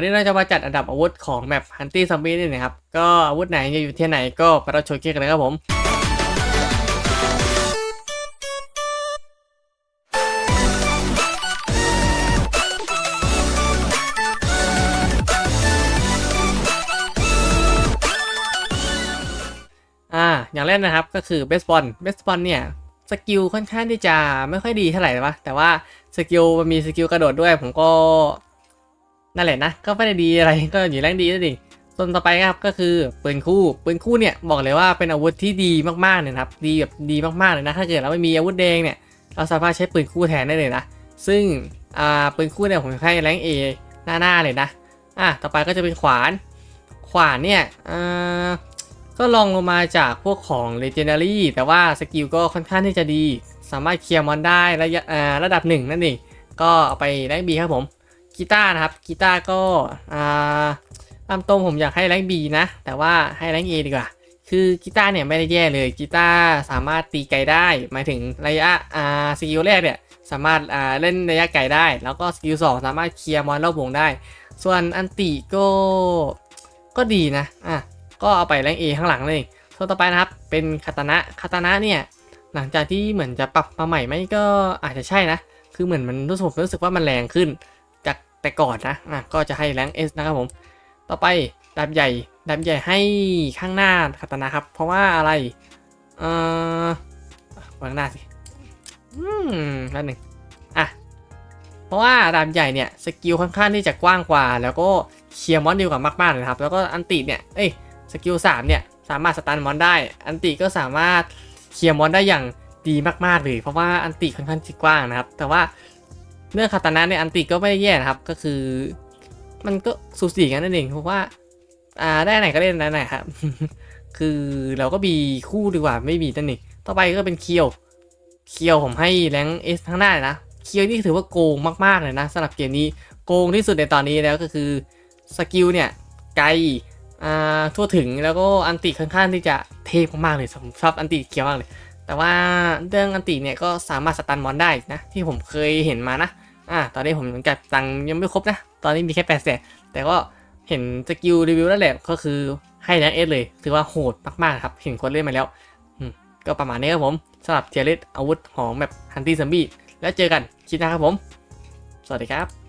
วันนี้เราจะมาจัดอันดับอาวุธของแมปฮันตี้ซอมบี้นี่นะครับ ก็อาวุธไหนจะอยู่ที่ไหนก็ไปรับชมกันเลยครับผมอ่าอย่างแรกนะครับก็คือเบสบอลเบสบอลเนี่ยสกิลค่อนข้างที่จะไม่ค่อยดีเท่าไหร่นะแต่ว่าสกิลมันมีสกิลกระโดดด้วยผมก็ นั่นแหละนะ ก็ไม่ได้ดีอะไรก็อยู่แรงดีนั่นเองส่วนต่อไปครับก็คือปืนคู่ปืนคู่เนี่ยบอกเลยว่าเป็นอาวุธที่ดีมากๆเลยนะครับดีแบบดีมากๆเลยนะถ้าเกิดเราไม่มีอาวุธแดงเนี่ยเราสามารถใช้ปืนคู่แทนได้เลยนะ ซึ่งอ่าปืนคู่เนี่ยผมให้แรงเอหน้าๆเลยนะอะต่อไปก็จะเป็นขวาน ขวานเนี่ยอ่าก็ลองลงมาจากพวกของ Legendary แต่ว่าสกิลก็ค่อนข้างที่จะดี สามารถเคลียร์มอนได้ระยะอ่าระดับหนึ่งนั่นเอง ก็เอาไปแรงบีครับผม กีตาร์นะครับกีตาร์ก็อ่าตามตรงผมอยากให้แรงบีนะ แต่ว่าให้แรงเอดีกว่า คือกีตาร์เนี่ยไม่ได้แย่เลยกีตาร์สามารถตีไกลได้หมายถึงระยะอ่าสกิลแรกเนี่ยสามารถอ่าเล่นระยะไกลได้ แล้วก็สกิลสองสามารถเคลียร์มอนรอบวงได้ ส่วนอันติก็ก็ดีนะอะก็เอาไปแรงเอข้างหลังเลยส่วนต่อไปนะครับเป็นคาตานะคาตานะเนี่ยหลังจากที่เหมือนจะปรับมาใหม่ไหมก็อาจจะใช่นะ คือเหมือนมันรู้สึกรู้สึกว่ามันแรงขึ้น แต่ก่อนนะอะก็จะให้แรงเอสนะครับผม ต่อไปดาบใหญ่ดาบใหญ่ให้ข้างหน้าคาตานะครับ เพราะว่าอะไร เอ่อวางหน้าสิ อืมนั่นหนึ่งอะ เพราะว่าดาบใหญ่เนี่ยสกิลค่อนข้างที่จะกว้างกว่า แล้วก็เคลียร์มอนดีกว่ามากๆเลยนะครับ แล้วก็อันติเนี่ย เอ้ย สกิลสามเนี่ยสามารถสตันมอนได้ อันติก็สามารถเคลียร์มอนได้อย่างดีมากๆเลย เพราะว่าอันติค่อนข้างที่กว้างนะครับ แต่ว่า เรื่องคาตานะเนี่ยอันติก็ไม่ได้แย่นะครับก็คือ มันก็สูสีกันนั่นเองเพราะว่า อ่าได้ไหนก็เล่นได้ไหนครับ คือเราก็มีคู่ดีกว่าไม่มีนั่นเองต่อไปก็เป็นเคียว เคียวผมให้แรงเอสทั้งหน้านะเคียวนี่ถือว่าโกงมากๆเลยนะสำหรับเกมนี้โกงที่สุดในตอนนี้แล้วก็คือสกิลเนี่ยไกลอ่าทั่วถึงแล้วก็อันติค่อนข้างที่จะเทพมากๆเลยผมชอบอันติเคียวมากเลย แต่ว่าเรื่องอันติเนี่ยก็สามารถสตันมอนได้นะที่ผมเคยเห็นมานะ อ่าตอนนี้ผมก็บตังค์ยังไม่ครบนะ ตอนนี้มีแค่แปดแสนแต่ก็เห็นสกิลรีวิวแล้วแหละก็คือให้แรงเอสเลย ถือว่าโหดมากๆครับ เห็นคนเล่นมาแล้ว ก็ประมาณนี้ครับผมสำหรับเทียริสอาวุธของแบบฮันตี้ซัมบี้แล้วเจอกันคลิปหน้าครับผม สวัสดีครับ